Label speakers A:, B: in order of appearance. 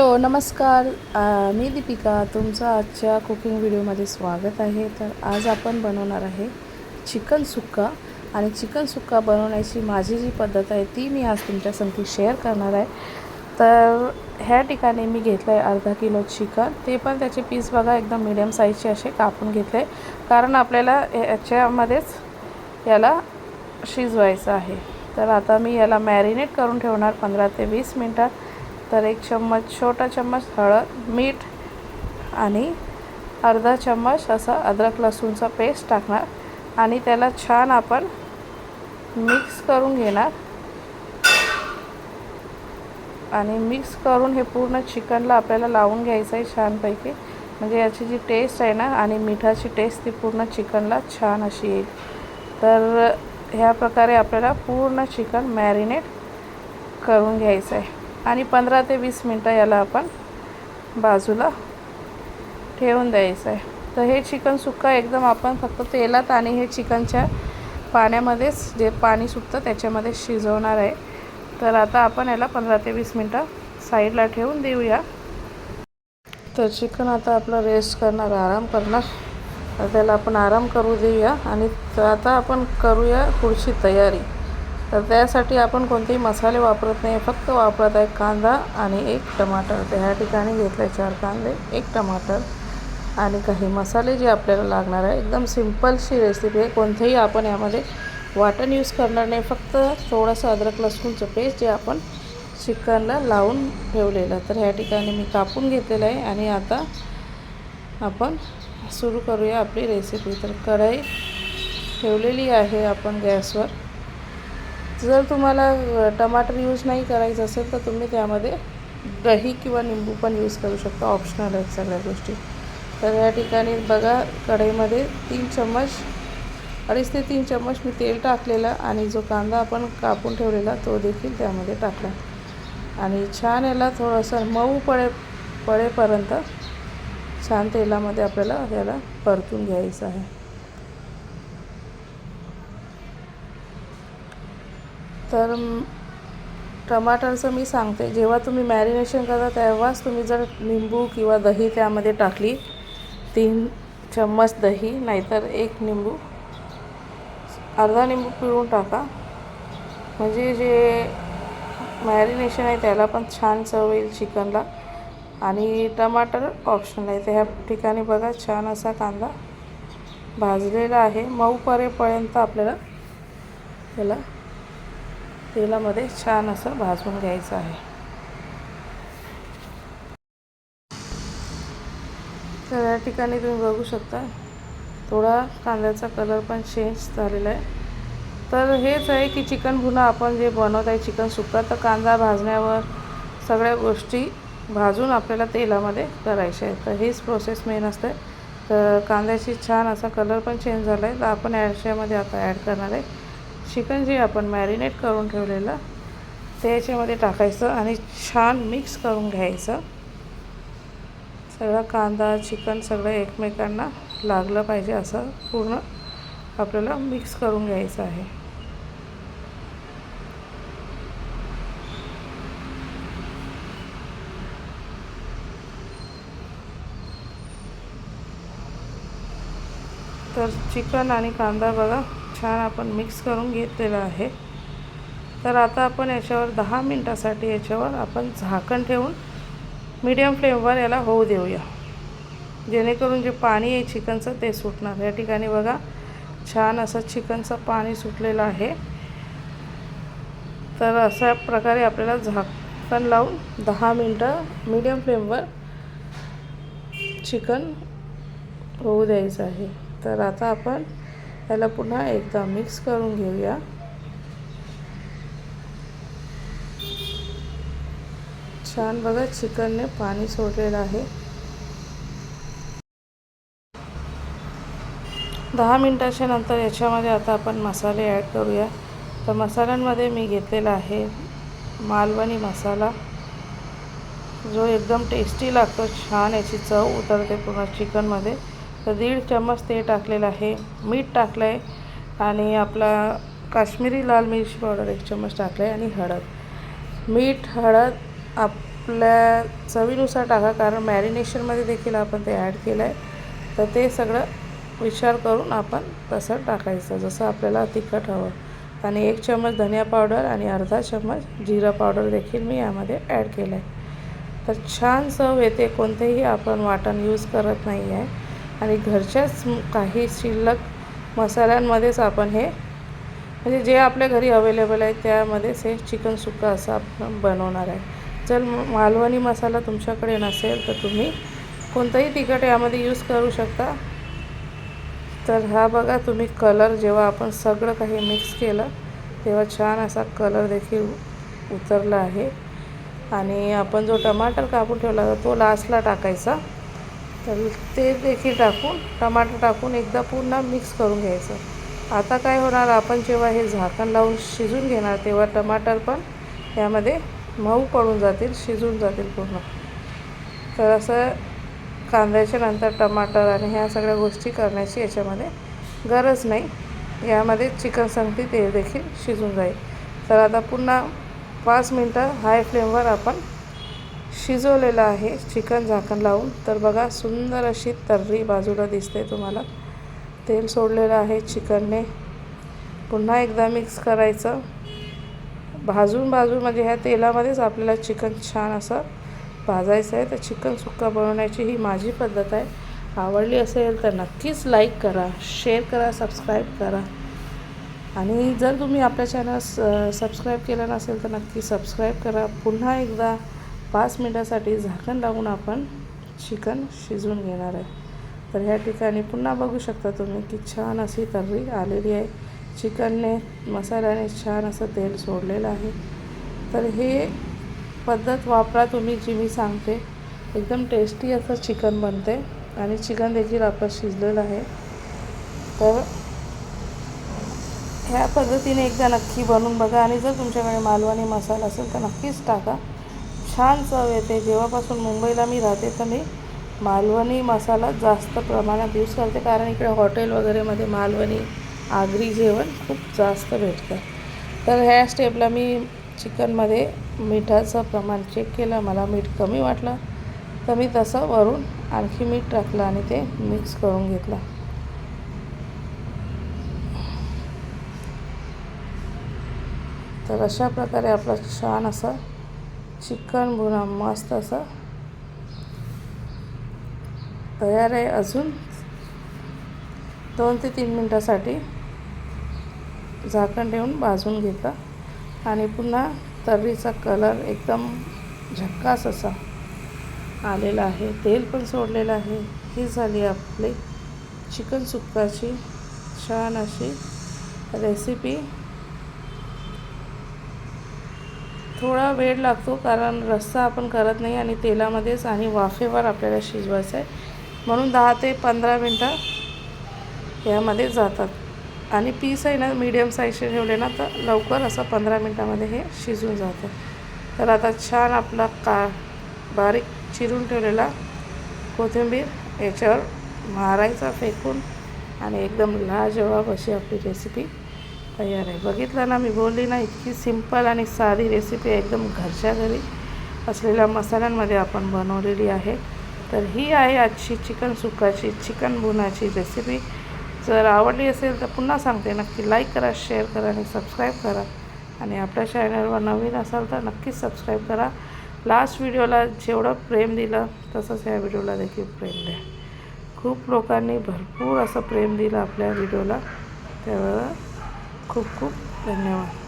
A: Hello नमस्कार. मी दीपिका. तुमचं आजच्या कुकिंग व्हिडिओमध्ये स्वागत आहे. तर आज आपण बनवणार आहे चिकन सुक्का. आणि चिकन सुक्का बनवण्याची माझी जी पद्धत आहे ती मी आज तुमच्या शेअर करणार आहे. तर ह्या ठिकाणी मी घेतलं आहे अर्धा किलो चिकन. ते पण त्याचे पीस बघा एकदम मिडियम साईजचे असे कापून घेतले. कारण आपल्याला याच्यामध्येच याला शिजवायचं आहे. तर आता मी याला मॅरिनेट करून ठेवणार पंधरा ते वीस मिनटात. तर एक चम्मच छोटा चम्मच हळद मीठ आणि अर्धा चम्मच असं अद्रक लसूणचा पेस्ट टाकणार. आणि त्याला छान आपण मिक्स करून घेणार. आणि मिक्स करून हे पूर्ण चिकनला आपल्याला लावून घ्यायचं आहे छानपैकी. म्हणजे याची जी टेस्ट आहे ना आणि मिठाची टेस्ट ती पूर्ण चिकनला छान अशी येईल. तर ह्या प्रकारे आपल्याला पूर्ण चिकन मॅरिनेट करून घ्यायचं आहे. आणि पंधरा ते वीस मिनटं याला आपण बाजूला ठेवून द्यायचं आहे तर हे चिकन सुक्का एकदम आपण फक्त तेलात आणि हे चिकनच्या पाण्यामध्येच जे पाणी सुकतं त्याच्यामध्ये शिजवणार आहे. तर आता आपण याला पंधरा ते वीस मिनटं साईडला ठेवून देऊया. तर चिकन आता आपलं रेस्ट करणार आराम करणार. तर त्याला आपण आराम करू देऊया आणि आता आपण करूया पुढची तयारी. तर त्यासाठी आपण कोणतेही मसाले वापरत नाही. फक्त वापरत आहे कांदा आणि एक टमाटर. तर ह्या ठिकाणी घेतलं आहे चार कांदे एक टमाटर आणि काही मसाले जे आपल्याला लागणार आहे. एकदम सिम्पलशी रेसिपी आहे. कोणतेही आपण यामध्ये वाटण यूज करणार नाही. फक्त थोडंसं अद्रक लसूणचं पेस्ट जे आपण चिकनला लावून ठेवलेलं. तर ह्या ठिकाणी मी कापून घेतलेलं आहे आणि आता आपण सुरू करूया आपली रेसिपी तर कढई ठेवलेली आहे आपण गॅसवर. जर तुम्हाला टमाटर यूज नाही करायचं असेल तर तुम्ही त्यामध्ये दही किंवा निंबू पण यूज करू शकता ऑप्शनल आहेत सगळ्या गोष्टी. तर या ठिकाणी बघा कढईमध्ये तीन चम्मच अडीच ते तीन चम्मच मी तेल टाकलेलं आणि जो कांदा आपण कापून ठेवलेला तो देखील त्यामध्ये टाकला. आणि छान याला थोडंसं मऊ पडे पडेपर्यंत छान तेलामध्ये आपल्याला याला परतून घ्यायचं आहे. तर टमाटरचं मी सांगते. जेव्हा तुम्ही मॅरिनेशन करता तेव्हाच तुम्ही जर निंबू किंवा दही त्यामध्ये टाकली तीन चम्मच दही नाहीतर एक निंबू अर्धा निंबू पिळून टाका. म्हणजे जे मॅरिनेशन आहे त्याला पण छान चव येईल चिकनला. आणि टमाटर ऑप्शनल आहे. तर ह्या ठिकाणी बघा छान असा कांदा भाजलेला आहे. मऊ परेपर्यंत आपल्याला त्याला तेलामध्ये छान असं भाजून घ्यायचं आहे. तर या ठिकाणी तुम्ही बघू शकता थोडा कांद्याचा कलर पण चेंज झालेला आहे. तर हेच आहे की चिकन भुना आपण जे बनवत आहे चिकन सुक्का तर कांदा भाजण्यावर सगळ्या गोष्टी भाजून आपल्याला तेलामध्ये करायच्या आहेत. तर हीच प्रोसेस मेन असते तर कांद्याची छान असा कलर पण चेंज झाला आहे तर आपण याच्यामध्ये आता ॲड करणार आहे. चिकन जे आपण मॅरिनेट करून ठेवलेलं ते याच्यामध्ये टाकायचं आणि छान मिक्स करून घ्यायचं. सगळा कांदा चिकन सगळं एकमेकांना लागलं पाहिजे असं पूर्ण आपल्याला मिक्स करून घ्यायचं आहे. तर चिकन आणि कांदा बघा छान आपण मिक्स करून घेतलेलं आहे. तर आता आपण याच्यावर दहा मिनटासाठी याच्यावर आपण झाकण ठेवून मीडियम फ्लेमवर याला होऊ देऊया. जेणेकरून जे पाणी आहे चिकनचं ते सुटणार. या ठिकाणी बघा छान असं चिकनचं पाणी सुटलेलं आहे. तर अशा प्रकारे आपल्याला झाकण लावून दहा मिनटं मीडियम फ्लेमवर चिकन होऊ द्यायचं आहे. तर आता आपण याला पुन्हा एकदा मिक्स करून घेऊया. छान बघा चिकनने पाणी सोडलेलं आहे. दहा मिनटाच्या नंतर याच्यामध्ये आता आपण मसाले ॲड करूया. तर मसाल्यांमध्ये मी घेतलेला आहे मालवणी मसाला. जो एकदम टेस्टी लागतो छान याची चव उतरते पूर्ण चिकनमध्ये. तर दीड चम्मच ते टाकलेलं आहे. मीठ टाकलं आहे आणि आपला काश्मीरी लाल मिरची पावडर एक चम्मच टाकलं आहे आणि हळद. मीठ हळद आपल्या चवीनुसार टाका कारण मॅरिनेशनमध्ये देखील आपण ते ॲड केलं आहे तर ते सगळं विचार करून आपण तसं टाकायचं जसं आपल्याला तिखट हवं. आणि एक चम्मच धनिया पावडर आणि अर्धा चम्मच जिरा पावडर देखील मी यामध्ये ॲड केलं आहे तर छान चव येते कोणतेही आपण वाटण यूज करत नाही आहे आणि घरच्याच काही शिल्लक मसाल्यांमध्येच आपण हे म्हणजे जे आपल्या घरी अवेलेबल आहे त्यामध्येच हे चिकन सुक्का असं आपण बनवणार आहे. जर मालवणी मसाला तुमच्याकडे नसेल तर तुम्ही कोणताही तिखट यामध्ये यूज करू शकता. तर हा बघा तुम्ही कलर जेव्हा आपण सगळं काही मिक्स केलं तेव्हा छान असा कलर देखील उतरला आहे. आणि आपण जो टमाटर कापून ठेवला होता तो लास्टला टाकायचा. तर ते देखील टाकून टमाटर टाकून एकदा पुन्हा मिक्स करून घ्यायचं. आता काय होणार आपण जेव्हा हे झाकण लावून शिजून घेणार तेव्हा टमाटर पण यामध्ये मऊ पडून जातील शिजून जातील पूर्ण. तर असं कांद्याच्या नंतर टमाटर आणि ह्या सगळ्या गोष्टी करण्याची याच्यामध्ये गरज नाही. यामध्ये चिकन संगती ते देखील शिजून जाईल. तर आता पुन्हा पाच मिनटं हाय फ्लेमवर आपण शिजवलेलं आहे चिकन झाकण लावून. तर बघा सुंदर अशी तर्री बाजूला दिसते तुम्हाला. तेल सोडलेलं आहे चिकनने. पुन्हा एकदा मिक्स करायचं. भाजून भाजून म्हणजे ह्या तेलामध्येच आपल्याला चिकन छान असं भाजायचं आहे. तर चिकन सुक्का बनवण्याची ही माझी पद्धत आहे. आवडली असेल तर नक्कीच लाईक करा शेअर करा सबस्क्राईब करा. आणि जर तुम्ही आपल्या चॅनल सबस्क्राईब केलं नसेल तर नक्की सबस्क्राईब करा. पुन्हा एकदा पाच मिनटासाठी झाकण लावून आपण चिकन शिजवून घेणार आहे. तर ह्या ठिकाणी पुन्हा बघू शकता तुम्ही की छान अशी तर्री आलेली आहे. चिकनने मसाल्याने छान असं तेल सोडलेलं आहे. तर हे पद्धत वापरा तुम्ही जी मी सांगते. एकदम टेस्टी असं चिकन बनते आणि चिकन देखील आपलं शिजलेलं आहे. तर ह्या पद्धतीने एकदा नक्की बनवून बघा आणि जर तुमच्याकडे मालवणी मसाला असेल तर नक्कीच टाका. छान चव येते. जेव्हापासून मुंबईला मी राहते तर मी मालवणी मसाला जास्त प्रमाणात यूज करते. कारण इकडे हॉटेल वगैरेमध्ये मालवणी आगरी जेवण खूप जास्त भेटतं. तर ह्या स्टेपला मी चिकनमध्ये मिठाचं प्रमाण चेक केलं. मला मीठ कमी वाटलं. तर मी तसं वरून आणखी मीठ टाकलं आणि ते मिक्स करून घेतलं. तर अशा प्रकारे आपलं छान असं चिकन बुना मस्त असं तयार आहे अजून. दोन ते तीन मिनटासाठी झाकण ठेवून भाजून घेतं आणि पुन्हा तर्रीचा कलर एकदम झक्कास असा आलेला आहे. तेल पण सोडलेलं आहे. ही झाली आपली चिकन सुक्काची छान अशी रेसिपी थोडा वेळ लागतो कारण रस्सा आपण करत नाही आणि तेलामध्येच आणि वाफेवर आपल्याला शिजवायचं आहे. म्हणून दहा ते पंधरा मिनटं यामध्ये जातात. आणि पीस आहे ना मीडियम साईजचे ठेवले ना तर लवकर असं पंधरा मिनटामध्ये हे शिजून जातं. तर आता छान आपला का बारीक चिरून ठेवलेला कोथिंबीर याच्यावर मारायचा फेकून आणि एकदम लाजवाब अशी आपली रेसिपी तयार आहे. बघितलं ना मी बोलली ना इतकी सिंपल आणि साधी रेसिपी एकदम घरच्या घरी असलेल्या मसाल्यांमध्ये आपण बनवलेली आहे. तर ही आहे आजची चिकन सुकाची चिकन बुनाची रेसिपी जर आवडली असेल तर पुन्हा सांगते. नक्की लाईक करा शेअर करा आणि सबस्क्राईब करा. आणि आपल्या चॅनलवर नवीन असाल तर नक्कीच सबस्क्राईब करा. लास्ट व्हिडिओला जेवढं प्रेम दिलं तसंच ह्या व्हिडिओला देखील प्रेम द्या. खूप लोकांनी भरपूर असं प्रेम दिलं आपल्या व्हिडिओला त्यामुळं खूप खूप धन्यवाद.